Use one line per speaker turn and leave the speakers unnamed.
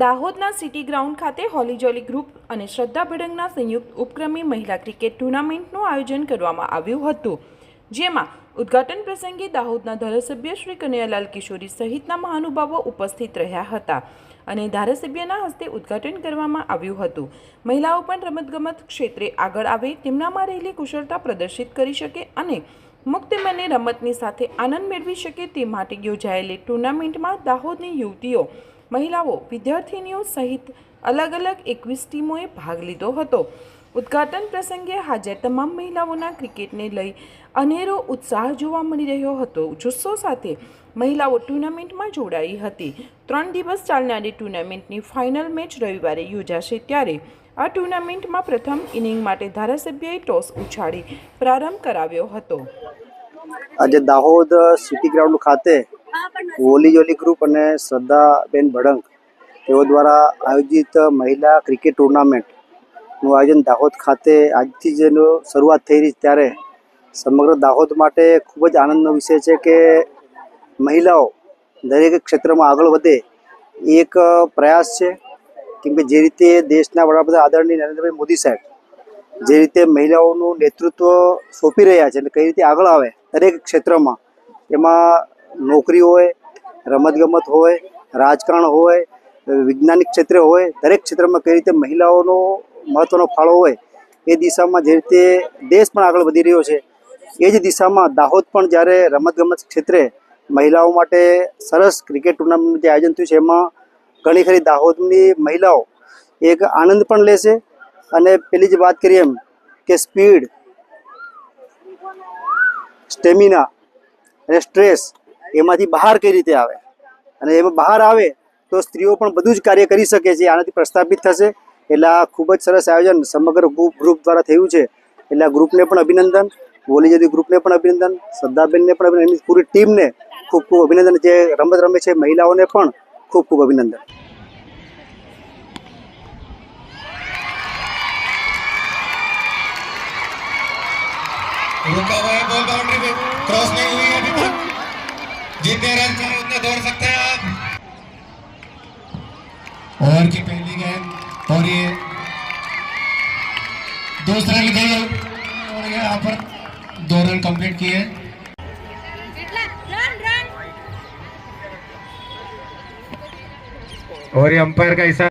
દાહોદના city ground ખાતે હોલી જોલી group અને શ્રદ્ધા ભડંગના સંયુક્ત ઉપક્રમે મહિલા ક્રિકેટ ટુર્નામેન્ટનું આયોજન કરવામાં આવ્યું હતું, જેમાં ઉદ્ઘાટન પ્રસંગે દાહોદના ધારાસભ્ય શ્રી કનૈયાલાલ કિશોરી સહિતના મહાનુભાવો ઉપસ્થિત રહ્યા હતા અને ધારાસભ્યના હસ્તે ઉદ્ઘાટન કરવામાં આવ્યું હતું. મહિલાઓ પણ રમતગમત ક્ષેત્રે આગળ આવે તેમનામાં રહેલી કુશળતા પ્રદર્શિત કરી શકે અને મુક્ત મને રમતની સાથે આનંદ મેળવી શકે તે માટે યોજાયેલી ટુર્નામેન્ટમાં દાહોદની યુવતીઓ મહિલાઓ વિદ્યાર્થીનીઓ સહિત અલગ અલગ એકવીસ ટીમોએ ભાગ લીધો હતો. ઉદ્ઘાટન પ્રસંગે હાજર તમામ મહિલાઓના ક્રિકેટને લઈ અનેરો ઉત્સાહ જોવા મળી રહ્યો હતો. જુસ્સો સાથે મહિલાઓ ટુર્નામેન્ટમાં જોડાઈ હતી. ત્રણ દિવસ ચાલનારી ટુર્નામેન્ટની ફાઇનલ મેચ રવિવારે યોજાશે ત્યારે આ ટુર્નામેન્ટમાં પ્રથમ ઇનિંગ માટે ધારાસભ્યએ ટોસ ઉછાળી પ્રારંભ કરાવ્યો હતો.
આજે દાહોદ સિટી ગ્રાઉન્ડ ખાતે વોલી જોલી ગ્રુપ અને શ્રદ્ધાબેન ભડંગ તેઓ દ્વારા આયોજિત મહિલા ક્રિકેટ ટુર્નામેન્ટનું આયોજન દાહોદ ખાતે આજથી જેનો શરૂઆત થઈ રહી ત્યારે સમગ્ર દાહોદ માટે ખૂબ જ આનંદનો વિષય છે કે મહિલાઓ દરેક ક્ષેત્રમાં આગળ વધે એક પ્રયાસ છે. કેમ કે જે રીતે દેશના વડાપ્રધાન આદરણીય નરેન્દ્રભાઈ મોદી સાહેબ જે રીતે મહિલાઓનું નેતૃત્વ સોંપી રહ્યા છે અને કઈ રીતે આગળ આવે દરેક ક્ષેત્રમાં, એમાં નોકરી હોય રમતગમત હોય, રાજકારણ હોય, વૈજ્ઞાનિક ક્ષેત્રે હોય, દરેક ક્ષેત્રમાં કઈ રીતે મહિલાઓનો મહત્ત્વનો ફાળો હોય, એ દિશામાં જે રીતે દેશ પણ આગળ વધી રહ્યો છે, એ જ દિશામાં દાહોદ પણ જ્યારે રમતગમત ક્ષેત્રે મહિલાઓ માટે સરસ ક્રિકેટ ટુર્નામેન્ટ જે આયોજન થયું છે, એમાં ઘણી ખરી દાહોદની મહિલાઓ એક આનંદ પણ લેશે અને પેલી જે વાત કરીએ એમ કે સ્પીડ, સ્ટેમિના અને સ્ટ્રેસ એમાંથી બહાર કઈ રીતે આવે? અને એમાં બહાર આવે તો સ્ત્રીઓ પણ બધું જ કાર્ય કરી શકે છે, આનાથી પ્રસ્થાપિત થશે. એટલે આ ખૂબ જ સરસ આયોજન સમગ્ર ગ્રુપ દ્વારા થયું છે. એટલે આ ગ્રુપને પણ અભિનંદન, બોલી જતી ગ્રુપને પણ અભિનંદન શ્રદ્ધાબેનને પણ અભિનંદન પૂરી ટીમને ખૂબ ખૂબ અભિનંદન. જે રમત રમે છે મહિલાઓને પણ ખૂબ ખૂબ અભિનંદન.
ક્રોસ નહીં जितने रन चाहे उतने दौड़ सकते हैं आप। ओवर की पहली गेंद, और ये दूसरा गए और यहाँ पर दो रन कंप्लीट किए। और ये अंपायर का इशारा